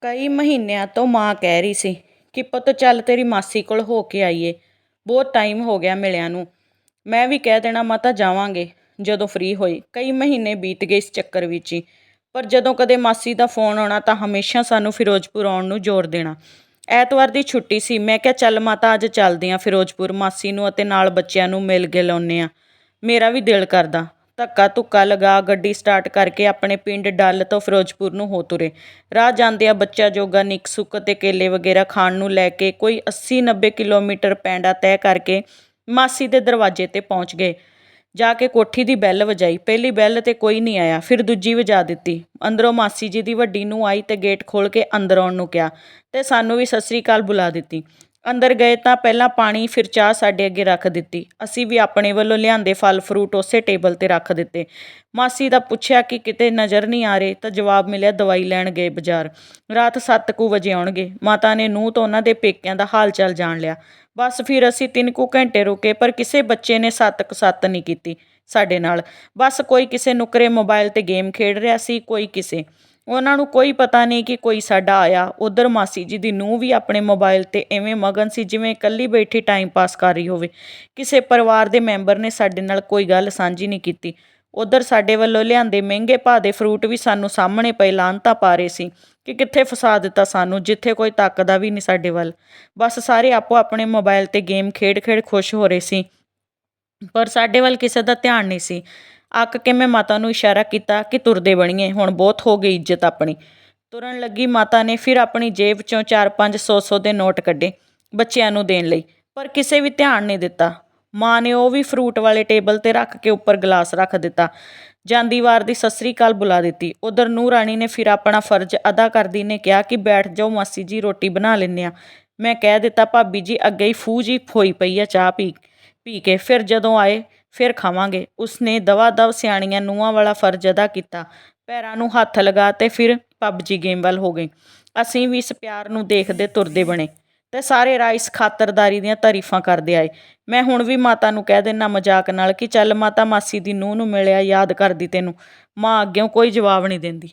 ਕਈ ਮਹੀਨਿਆਂ ਤੋਂ ਮਾਂ ਕਹਿ ਰਹੀ ਸੀ ਕਿ ਪੁੱਤ ਚੱਲ ਤੇਰੀ ਮਾਸੀ ਕੋਲ ਹੋ ਕੇ ਆਈਏ। ਬਹੁਤ ਟਾਈਮ ਹੋ ਗਿਆ ਮਿਲਿਆਂ ਨੂੰ। ਮੈਂ ਵੀ ਕਹਿ ਦੇਣਾ, ਮਾਤਾ, ਜਾਵਾਂਗੇ ਜਦੋਂ ਫ੍ਰੀ ਹੋਈ। ਕਈ ਮਹੀਨੇ ਬੀਤ ਗਏ ਇਸ ਚੱਕਰ ਵਿੱਚ ਹੀ। ਪਰ ਜਦੋਂ ਕਦੇ ਮਾਸੀ ਦਾ ਫੋਨ ਆਉਣਾ ਤਾਂ ਹਮੇਸ਼ਾ ਸਾਨੂੰ ਫਿਰੋਜ਼ਪੁਰ ਆਉਣ ਨੂੰ ਜ਼ੋਰ ਦੇਣਾ। ਐਤਵਾਰ ਦੀ ਛੁੱਟੀ ਸੀ। ਮੈਂ ਕਿਹਾ, ਚੱਲ ਮਾਤਾ, ਅੱਜ ਚੱਲਦੇ ਆਂ ਫਿਰੋਜ਼ਪੁਰ। ਮਾਸੀ ਨੂੰ ਅਤੇ ਨਾਲ ਬੱਚਿਆਂ ਨੂੰ ਮਿਲ ਗਿਲ ਆਉਂਦੇ ਆਂ। ਮੇਰਾ ਵੀ ਦਿਲ ਕਰਦਾ। ਧੱਕਾ ਧੁੱਕਾ ਲਗਾ ਗੱਡੀ ਸਟਾਰਟ ਕਰਕੇ ਆਪਣੇ ਪਿੰਡ ਡੱਲ ਤੋਂ ਫਿਰੋਜ਼ਪੁਰ ਨੂੰ ਹੋ ਤੁਰੇ। ਰਾਹ ਜਾਂਦਿਆਂ ਬੱਚਾ ਜੋਗਾ ਨਿੱਕ ਸੁੱਕ ਅਤੇ ਕੇਲੇ ਵਗੈਰਾ ਖਾਣ ਨੂੰ ਲੈ ਕੇ ਕੋਈ 80 90 ਕਿਲੋਮੀਟਰ ਪੈਂਡਾ ਤੈਅ ਕਰਕੇ ਮਾਸੀ ਦੇ ਦਰਵਾਜ਼ੇ ਤੇ ਪਹੁੰਚ ਗਏ। ਜਾ ਕੇ ਕੋਠੀ ਦੀ ਬੈਲ ਵਜਾਈ। ਪਹਿਲੀ ਬੈਲ ਤੇ ਕੋਈ ਨਹੀਂ ਆਇਆ, ਫਿਰ ਦੂਜੀ ਵਜਾ ਦਿੱਤੀ। ਅੰਦਰੋਂ ਮਾਸੀ ਜੀ ਦੀ ਵੱਡੀ ਨੂੰ ਆਈ ਤੇ ਗੇਟ ਖੋਲ ਕੇ ਅੰਦਰ ਆਉਣ ਨੂੰ ਕਿਹਾ ਤੇ ਸਾਨੂੰ ਵੀ ਸਤਿ ਸ੍ਰੀ ਅਕਾਲ ਬੁਲਾ ਦਿੱਤੀ। ਅੰਦਰ ਗਏ ਤਾਂ ਪਹਿਲਾਂ ਪਾਣੀ ਫਿਰ ਚਾਹ ਸਾਡੇ ਅੱਗੇ ਰੱਖ ਦਿੱਤੀ। ਅਸੀਂ ਵੀ ਆਪਣੇ ਵੱਲੋਂ ਲਿਆਂਦੇ ਫਲ ਫਰੂਟ ਉਸੇ ਟੇਬਲ ਤੇ ਰੱਖ ਦਿੱਤੇ। ਮਾਸੀ ਦਾ ਪੁੱਛਿਆ ਕਿ ਕਿਤੇ ਨਜ਼ਰ ਨਹੀਂ ਆ ਰਹੇ ਤਾਂ ਜਵਾਬ ਮਿਲਿਆ ਦਵਾਈ ਲੈਣ ਗਏ ਬਾਜ਼ਾਰ। ਰਾਤ 7 ਕੁ ਵਜੇ ਆਉਣਗੇ। ਮਾਤਾ ਨੇ ਨੂੰਹ ਤੋਂ ਉਹਨਾਂ ਦੇ ਪੇਕਿਆਂ ਦਾ ਹਾਲ ਚਾਲ ਜਾਣ ਲਿਆ। ਬਸ ਫਿਰ ਅਸੀਂ ਤਿੰਨ ਕੁ ਘੰਟੇ ਰੁਕੇ ਪਰ ਕਿਸੇ ਬੱਚੇ ਨੇ ਸੱਤ ਕੁ ਸੱਤ ਨਹੀਂ ਕੀਤੀ ਸਾਡੇ ਨਾਲ। ਬਸ ਕੋਈ ਕਿਸੇ ਨੁਕਰੇ ਮੋਬਾਈਲ ਤੇ ਗੇਮ ਖੇਡ ਰਿਹਾ ਸੀ, ਕੋਈ ਕਿਸੇ। ਉਹਨਾਂ ਨੂੰ ਕੋਈ ਪਤਾ ਨਹੀਂ ਕਿ ਕੋਈ ਸਾਡਾ ਆਇਆ। ਉਧਰ ਮਾਸੀ ਜੀ ਦੀ ਨੂੰਹ ਵੀ ਆਪਣੇ ਮੋਬਾਈਲ ਤੇ ਇਵੇਂ ਮਗਨ ਸੀ, ਜਿਵੇਂ ਇਕੱਲੀ ਬੈਠੀ ਟਾਈਮ ਪਾਸ ਕਰ ਰਹੀ ਹੋਵੇ। ਕਿਸੇ ਪਰਿਵਾਰ ਦੇ ਮੈਂਬਰ ਨੇ ਸਾਡੇ ਨਾਲ ਕੋਈ ਗੱਲ ਸਾਂਝੀ ਨਹੀਂ ਕੀਤੀ। ਉਧਰ ਸਾਡੇ ਵੱਲੋਂ ਲਿਆਂਦੇ ਮਹਿੰਗੇ ਭਾਅ ਦੇ ਫਰੂਟ ਵੀ ਸਾਨੂੰ ਸਾਹਮਣੇ ਪਏ ਲਾਂਤਾ ਪਾ ਰਹੇ ਸੀ ਕਿ ਕਿੱਥੇ ਫਸਾ ਦਿੱਤਾ ਸਾਨੂੰ, ਜਿੱਥੇ ਕੋਈ ਤੱਕਦਾ ਵੀ ਨਹੀਂ ਸਾਡੇ ਵੱਲ। ਬਸ ਸਾਰੇ ਆਪੋ ਆਪਣੇ ਮੋਬਾਈਲ ਤੇ ਗੇਮ ਖੇਡ ਖੇਡ ਖੁਸ਼ ਹੋ ਰਹੇ ਸੀ। ਪਰ ਸਾਡੇ ਵੱਲ ਕਿਸੇ ਦਾ ਧਿਆਨ ਨਹੀਂ ਸੀ। ਅੱਕ ਕੇ ਮੈਂ ਮਾਤਾ ਨੂੰ ਇਸ਼ਾਰਾ ਕੀਤਾ ਕਿ ਤੁਰਦੇ ਬਣੀਏ, ਹੁਣ ਬਹੁਤ ਹੋ ਗਈ ਇੱਜ਼ਤ ਆਪਣੀ। ਤੁਰਨ ਲੱਗੀ ਮਾਤਾ ਨੇ ਫਿਰ ਆਪਣੀ ਜੇਬ ਚੋਂ 4-5 100 ਦੇ ਨੋਟ ਕੱਢੇ ਬੱਚਿਆਂ ਨੂੰ ਦੇਣ ਲਈ, ਪਰ ਕਿਸੇ ਵੀ ਧਿਆਨ ਨਹੀਂ ਦਿੱਤਾ। ਮਾਂ ਨੇ ਉਹ ਵੀ ਫਰੂਟ ਵਾਲੇ ਟੇਬਲ ਤੇ ਰੱਖ ਕੇ ਉੱਪਰ ਗਲਾਸ ਰੱਖ ਦਿੱਤਾ। ਜਾਂਦੀ ਵਾਰ ਦੀ ਸਤਿ ਸ੍ਰੀ ਅਕਾਲ ਬੁਲਾ ਦਿੱਤੀ। ਉਧਰ ਨੂੰਹ ਰਾਣੀ ਨੇ ਫਿਰ ਆਪਣਾ ਫਰਜ਼ ਅਦਾ ਕਰਦੀ ਨੇ ਕਿਹਾ ਕਿ ਬੈਠ ਜਾਓ, ਮਾਸੀ ਜੀ ਰੋਟੀ ਬਣਾ ਲੈਂਦੇ ਆ ਮੈਂ ਕਹਿ ਦਿੱਤਾ, ਭਾਬੀ ਜੀ, ਅੱਗੇ ਹੀ ਫੂਜ ਹੀ ਹੋਈ ਪਈ ਆ ਚਾਹ ਪੀ ਪੀ ਕੇ। ਫਿਰ ਜਦੋਂ ਆਏ ਫਿਰ ਖਾਵਾਂਗੇ। ਉਸਨੇ ਦਵਾ ਦਵ ਸਿਆਣੀਆਂ ਨੂੰਹਾਂ ਵਾਲਾ ਫਰਜ਼ ਅਦਾ ਕੀਤਾ। ਪੈਰਾਂ ਨੂੰ ਹੱਥ ਲਗਾ ਤੇ ਫਿਰ ਪਬਜੀ ਗੇਮ ਵੱਲ ਹੋ ਗਏ। ਅਸੀਂ ਵੀ ਇਸ ਪਿਆਰ ਨੂੰ ਦੇਖਦੇ ਤੁਰਦੇ ਬਣੇ ਤੇ ਸਾਰੇ ਰਾਈਸ ਖਾਤਰਦਾਰੀ ਦੀਆਂ ਤਾਰੀਫਾਂ ਕਰਦੇ ਆਏ। ਮੈਂ ਹੁਣ ਵੀ ਮਾਤਾ ਨੂੰ ਕਹਿ ਦਿੰਨਾ ਮਜ਼ਾਕ ਨਾਲ ਕਿ ਚੱਲ ਮਾਤਾ ਮਾਸੀ ਦੀ ਨੂੰਹ ਨੂੰ ਮਿਲਿਆ ਯਾਦ ਕਰਦੀ ਤੈਨੂੰ। ਮਾਂ ਅੱਗਿਓਂ ਕੋਈ ਜਵਾਬ ਨਹੀਂ ਦਿੰਦੀ।